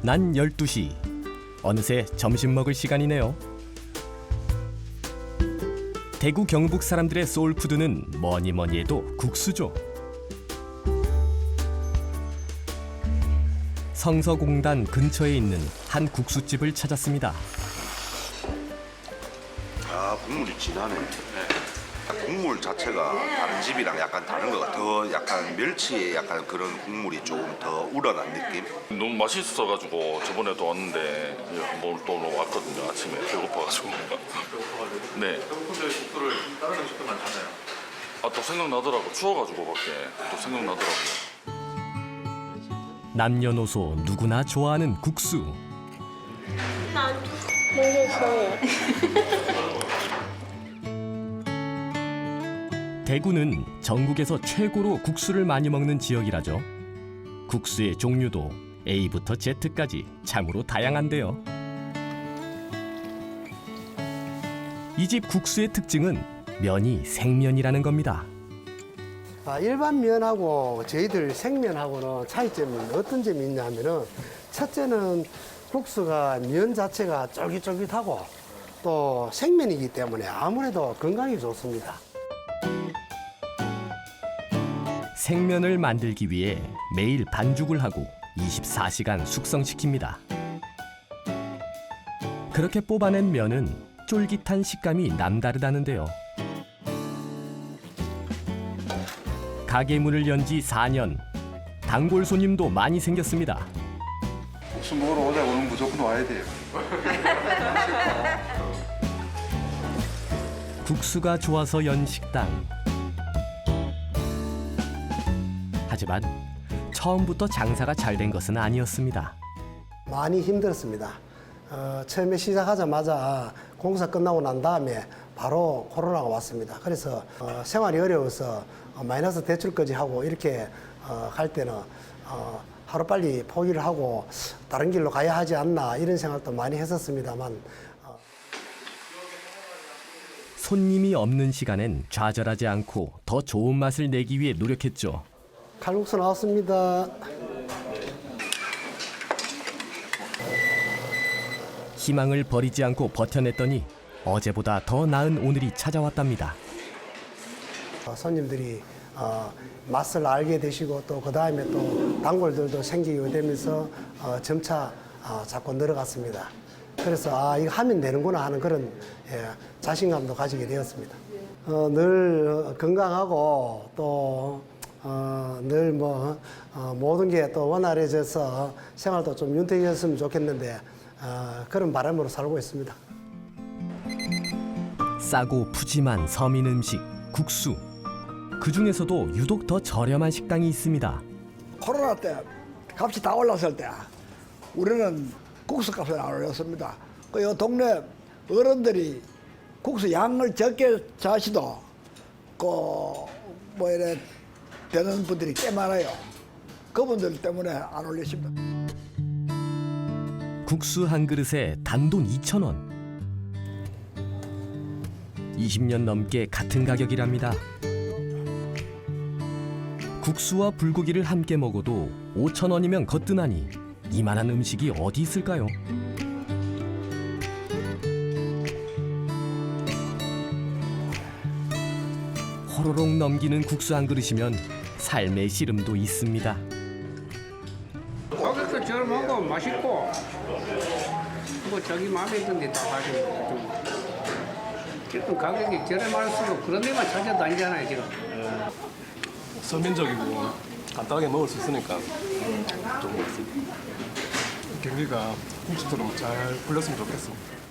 난 12시. 어느새 점심 먹을 시간이네요. 대구 경북 사람들의 소울푸드는 뭐니 뭐니 해도 국수죠. 성서공단 근처에 있는 한 국수집을 찾았습니다. 아 국물이 진하네. 국물 자체가 다른 집이랑 약간 다른 것 같아. 더 약간 멸치의 약간 그런 국물이 조금 더 우러난 느낌. 너무 맛있어가지고 저번에도 왔는데 한번 또 왔거든요 아침에 배고파가지고 네. 근데 국수를 다른 음식도 많잖아요. 아 또 생각나더라고 추워가지고 밖에 또 생각나더라고요 남녀노소 누구나 좋아하는 국수. 모르겠어요. 대구는 전국에서 최고로 국수를 많이 먹는 지역이라죠. 국수의 종류도 A부터 Z까지 참으로 다양한데요. 이 집 국수의 특징은 면이 생면이라는 겁니다. 아, 일반 면하고 저희들 생면하고는 차이점이 어떤 점이 있냐면은 첫째는 국수가 면 자체가 쫄깃쫄깃하고 또 생면이기 때문에 아무래도 건강에 좋습니다. 생면을 만들기 위해 매일 반죽을 하고 24시간 숙성시킵니다. 그렇게 뽑아낸 면은 쫄깃한 식감이 남다르다는데요. 가게 문을 연 지 4년. 단골 손님도 많이 생겼습니다. 국수 먹으러 오자 오늘 무조건 와야 돼요. 국수가 좋아서 연 식당. 하지만 처음부터 장사가 잘 된 것은 아니었습니다. 많이 힘들었습니다. 어, 처음에 시작하자마자 공사 끝나고 난 다음에 바로 코로나가 왔습니다. 그래서 어, 생활이 어려워서 어, 마이너스 대출까지 하고 이렇게 어, 갈 때는 어, 하루빨리 포기를 하고 다른 길로 가야 하지 않나 이런 생각도 많이 했었습니다만 어, 손님이 없는 시간엔 좌절하지 않고 더 좋은 맛을 내기 위해 노력했죠. 칼국수 나왔습니다. 희망을 버리지 않고 버텨냈더니 어제보다 더 나은 오늘이 찾아왔답니다. 어, 손님들이 어, 맛을 알게 되시고 또 그 다음에 또 단골들도 생기게 되면서 어, 점차 어, 자꾸 늘어갔습니다. 그래서 아 이거 하면 되는구나 하는 그런 예, 자신감도 가지게 되었습니다. 어, 늘 건강하고 또 어, 늘 뭐, 어, 모든 게 또 원활해져서 생활도 좀 윤택해졌으면 좋겠는데 어, 그런 바람으로 살고 있습니다. 싸고 푸짐한 서민 음식 국수. 그 중에서도 유독 더 저렴한 식당이 있습니다. 코로나 때 값이 다 올랐을 때 우리는 국수 값을 안 올렸습니다. 그 요 동네 어른들이 국수 양을 적게 자시도 그뭐 이래 되는 분들이 꽤 많아요. 그분들 때문에 안 올리십니다. 국수 한 그릇에 단돈 2,000원. 20년 넘게 같은 가격이랍니다. 국수와 불고기를 함께 먹어도 5,000원이면 거뜬하니 이만한 음식이 어디 있을까요? 호로록 넘기는 국수 한 그릇이면 삶의 씨름도 있습니다. 가격도 저렴하고 맛있고 뭐 자기 마음에 드는데 다 가지고 지금 가격이 저렴할수록 그런 데만 찾아다니잖아요 지금 서민적이고 간단하게 먹을 수 있으니까 좀 먹습니다. 경기가 국수처럼 잘 풀렸으면 좋겠습니다.